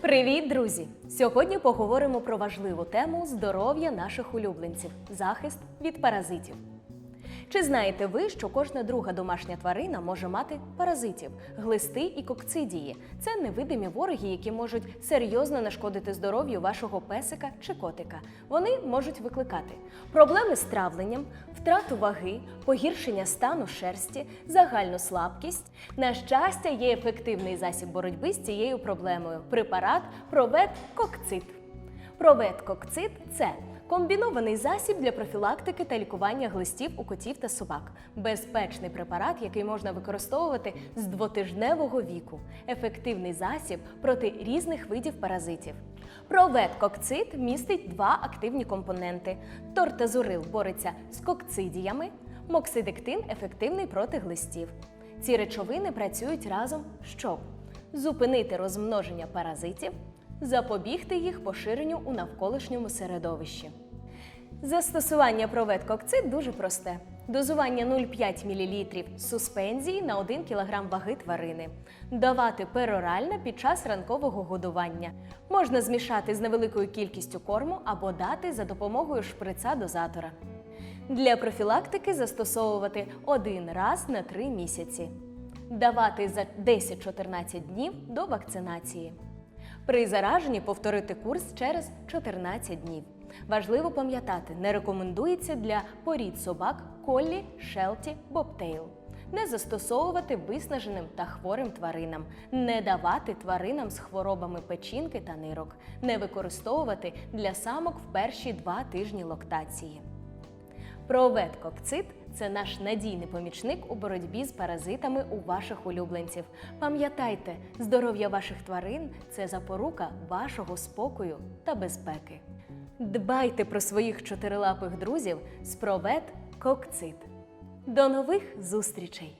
Привіт, друзі! Сьогодні поговоримо про важливу тему здоров'я наших улюбленців захист від паразитів. Чи знаєте ви, що кожна друга домашня тварина може мати паразитів, глисти і кокцидії? Це невидимі вороги, які можуть серйозно нашкодити здоров'ю вашого песика чи котика. Вони можуть викликати проблеми з травленням, втрату ваги, погіршення стану шерсті, загальну слабкість. На щастя, є ефективний засіб боротьби з цією проблемою препарат Провет Кокцит. Провет Кокцит це комбінований засіб для профілактики та лікування глистів у котів та собак. Безпечний препарат, який можна використовувати з двотижневого віку. Ефективний засіб проти різних видів паразитів. Провет Кокцит містить два активні компоненти. Тортазурил бореться з кокцидіями, моксидектин ефективний проти глистів. Ці речовини працюють разом, щоб зупинити розмноження паразитів, запобігти їх поширенню у навколишньому середовищі. Застосування проветкокцит дуже просте. Дозування 0,5 мл суспензії на 1 кг ваги тварини. Давати перорально під час ранкового годування. Можна змішати з невеликою кількістю корму або дати за допомогою шприца-дозатора. Для профілактики застосовувати один раз на 3 місяці. Давати за 10-14 днів до вакцинації. При зараженні повторити курс через 14 днів. Важливо пам'ятати, не рекомендується для порід собак коллі, шелті, бобтейл. Не застосовувати виснаженим та хворим тваринам, не давати тваринам з хворобами печінки та нирок, не використовувати для самок в перші два тижні лактації. Провет Кокцит це наш надійний помічник у боротьбі з паразитами у ваших улюбленців. Пам'ятайте, здоров'я ваших тварин це запорука вашого спокою та безпеки. Дбайте про своїх чотирилапих друзів з Провет Кокцит. До нових зустрічей!